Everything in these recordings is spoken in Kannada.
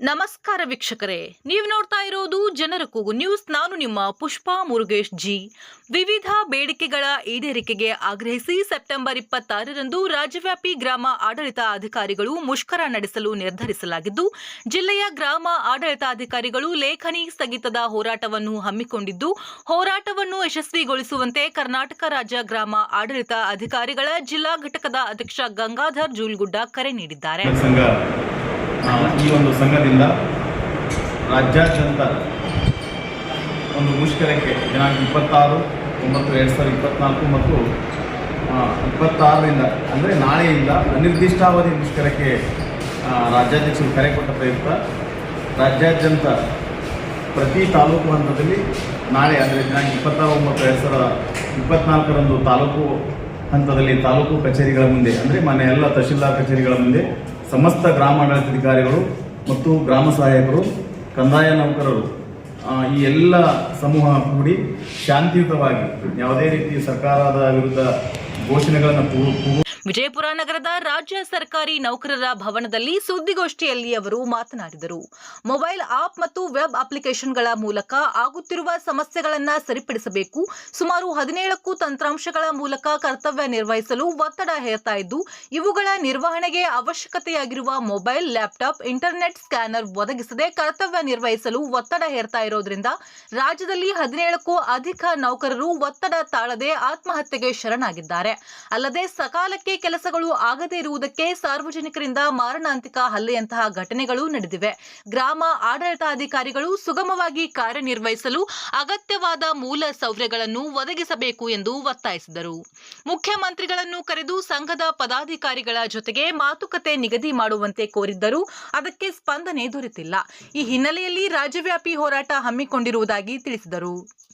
ನಮಸ್ಕಾರ ವೀಕ್ಷಕರೇ, ನೀವು ನೋಡ್ತಾ ಇರೋದು ಜನರ ಕೂಗು ನ್ಯೂಸ್. ನಾನು ನಿಮ್ಮ ಪುಷ್ಪಾ ಮುರುಗೇಶ್ ಜಿ. ವಿವಿಧ ಬೇಡಿಕೆಗಳ ಈಡೇರಿಕೆಗೆ ಆಗ್ರಹಿಸಿ ಸೆಪ್ಟೆಂಬರ್ ಇಪ್ಪತ್ತಾರರಂದು ರಾಜ್ಯವ್ಯಾಪಿ ಗ್ರಾಮ ಆಡಳಿತ ಅಧಿಕಾರಿಗಳು ಮುಷ್ಕರ ನಡೆಸಲು ನಿರ್ಧರಿಸಲಾಗಿದ್ದು, ಜಿಲ್ಲೆಯ ಗ್ರಾಮ ಆಡಳಿತಾಧಿಕಾರಿಗಳು ಲೇಖನಿ ಸ್ಥಗಿತದ ಹೋರಾಟವನ್ನು ಹಮ್ಮಿಕೊಂಡಿದ್ದು, ಹೋರಾಟವನ್ನು ಯಶಸ್ವಿಗೊಳಿಸುವಂತೆ ಕರ್ನಾಟಕ ರಾಜ್ಯ ಗ್ರಾಮ ಆಡಳಿತ ಅಧಿಕಾರಿಗಳ ಜಿಲ್ಲಾ ಘಟಕದ ಅಧ್ಯಕ್ಷ ಗಂಗಾಧರ್ ಜೂಲ್ಗುಡ್ಡ ಕರೆ ನೀಡಿದ್ದಾರೆ. ಈ ಒಂದು ಸಂಘದಿಂದ ರಾಜ್ಯಾದ್ಯಂತ ಒಂದು ಮುಷ್ಕರಕ್ಕೆ ದಿನಾಂಕ ಇಪ್ಪತ್ತಾರು, ಒಂಬತ್ತು ಎರಡು ಸಾವಿರದ ಇಪ್ಪತ್ನಾಲ್ಕು ಮತ್ತು ಇಪ್ಪತ್ತಾರರಿಂದ, ಅಂದರೆ ನಾಳೆಯಿಂದ ಅನಿರ್ದಿಷ್ಟಾವಧಿ ಮುಷ್ಕರಕ್ಕೆ ರಾಜ್ಯಾಧ್ಯಕ್ಷರು ಕರೆ ಕೊಟ್ಟ ಪ್ರಯುಕ್ತ, ರಾಜ್ಯಾದ್ಯಂತ ಪ್ರತಿ ತಾಲೂಕು ಹಂತದಲ್ಲಿ ನಾಳೆ, ಅಂದರೆ ದಿನಾಂಕ ಇಪ್ಪತ್ತಾರು, ಒಂಬತ್ತು ಎರಡು ಸಾವಿರದ ಇಪ್ಪತ್ನಾಲ್ಕರಂದು ತಾಲೂಕು ಹಂತದಲ್ಲಿ ತಾಲೂಕು ಕಚೇರಿಗಳ ಮುಂದೆ, ಅಂದರೆ ಮನೆ ಎಲ್ಲ ತಹಶೀಲ್ದಾರ್ ಕಚೇರಿಗಳ ಮುಂದೆ ಸಮಸ್ತ ಗ್ರಾಮಾಡಳಿತಾಧಿಕಾರಿಗಳು ಮತ್ತು ಗ್ರಾಮ ಸಹಾಯಕರು, ಕಂದಾಯ ನೌಕರರು ಈ ಎಲ್ಲ ಸಮೂಹ ಕೂಡಿ ಶಾಂತಿಯುತವಾಗಿ ಯಾವುದೇ ರೀತಿ ಸರ್ಕಾರದ ವಿರುದ್ಧ ಘೋಷಣೆಗಳನ್ನು ವಿಜಯಪುರ ನಗರದ ರಾಜ್ಯ ಸರ್ಕಾರಿ ನೌಕರರ ಭವನದಲ್ಲಿ ಸುದ್ದಿಗೋಷ್ಠಿಯಲ್ಲಿ ಅವರು ಮಾತನಾಡಿದರು. ಮೊಬೈಲ್ ಆಪ್ ಮತ್ತು ವೆಬ್ ಅಪ್ಲಿಕೇಶನ್ಗಳ ಮೂಲಕ ಆಗುತ್ತಿರುವ ಸಮಸ್ಯೆಗಳನ್ನು ಸರಿಪಡಿಸಬೇಕು. ಸುಮಾರು ಹದಿನೇಳಕ್ಕೂ ತಂತ್ರಾಂಶಗಳ ಮೂಲಕ ಕರ್ತವ್ಯ ನಿರ್ವಹಿಸಲು ಒತ್ತಡ ಹೇರ್ತಾ ಇದ್ದು, ಇವುಗಳ ನಿರ್ವಹಣೆಗೆ ಅವಶ್ಯಕತೆಯಾಗಿರುವ ಮೊಬೈಲ್, ಲ್ಯಾಪ್ಟಾಪ್, ಇಂಟರ್ನೆಟ್ ಸ್ಕ್ಯಾನರ್ ಒದಗಿಸದೆ ಕರ್ತವ್ಯ ನಿರ್ವಹಿಸಲು ಒತ್ತಡ ಹೇರ್ತಾ ಇರೋದ್ರಿಂದ ರಾಜ್ಯದಲ್ಲಿ ಹದಿನೇಳಕ್ಕೂ ಅಧಿಕ ನೌಕರರು ಒತ್ತಡ ತಾಳದೆ ಆತ್ಮಹತ್ಯೆಗೆ ಶರಣಾಗಿದ್ದಾರೆ. ಅಲ್ಲದೆ ಸಕಾಲಕ್ಕೆ ಕೆಲಸಗಳು ಆಗದೇ ಇರುವುದಕ್ಕೆ ಸಾರ್ವಜನಿಕರಿಂದ ಮಾರಣಾಂತಿಕ ಹಲ್ಲೆಯಂತಹ ಘಟನೆಗಳು ನಡೆದಿವೆ. ಗ್ರಾಮ ಆಡಳಿತಾಧಿಕಾರಿಗಳು ಸುಗಮವಾಗಿ ಕಾರ್ಯನಿರ್ವಹಿಸಲು ಅಗತ್ಯವಾದ ಮೂಲ ಸೌಕರ್ಯಗಳನ್ನು ಒದಗಿಸಬೇಕು ಎಂದು ಒತ್ತಾಯಿಸಿದರು. ಮುಖ್ಯಮಂತ್ರಿಗಳನ್ನು ಕರೆದು ಸಂಘದ ಪದಾಧಿಕಾರಿಗಳ ಜೊತೆಗೆ ಮಾತುಕತೆ ನಿಗದಿ ಮಾಡುವಂತೆ ಕೋರಿದ್ದರೂ ಅದಕ್ಕೆ ಸ್ಪಂದನೆ ದೊರೆತಿಲ್ಲ. ಈ ಹಿನ್ನೆಲೆಯಲ್ಲಿ ರಾಜ್ಯವ್ಯಾಪಿ ಹೋರಾಟ ಹಮ್ಮಿಕೊಂಡಿರುವುದಾಗಿ ತಿಳಿಸಿದರು.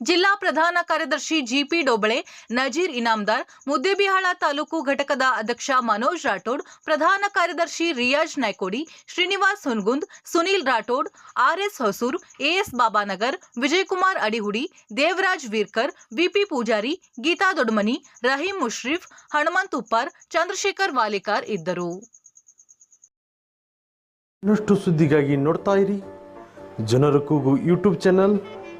ಜಿಲ್ಲಾ ಪ್ರಧಾನ ಕಾರ್ಯದರ್ಶಿ ಜಿಪಿ ಡೋಬಳೆ, ನಜೀರ್ ಇನಾಮ್ದಾರ್, ಮುದ್ದೇಬಿಹಾಳ ತಾಲೂಕು ಘಟಕದ ಅಧ್ಯಕ್ಷ ಮನೋಜ್ ರಾಠೋಡ್, ಪ್ರಧಾನ ಕಾರ್ಯದರ್ಶಿ Riyaz Naikodi, Srinivas Hungund, Sunil Rathod R S Hosur A S Babanagar, Vijayakumar Adihudi, Devaraj Veerkar V P Pujari, Geetha Dodmani, Rahim Mushrif, Hanumanth Uppar, Chandrashekar Walikar ಇದ್ದರು. ಇನ್ನಷ್ಟು ಸುದ್ದಿಗಾಗಿ ನೋಡ್ತಾ ಇರಿ. ಜನರ ಕೂಗು ಯೂಟ್ಯೂಬ್ ಚಾನಲ್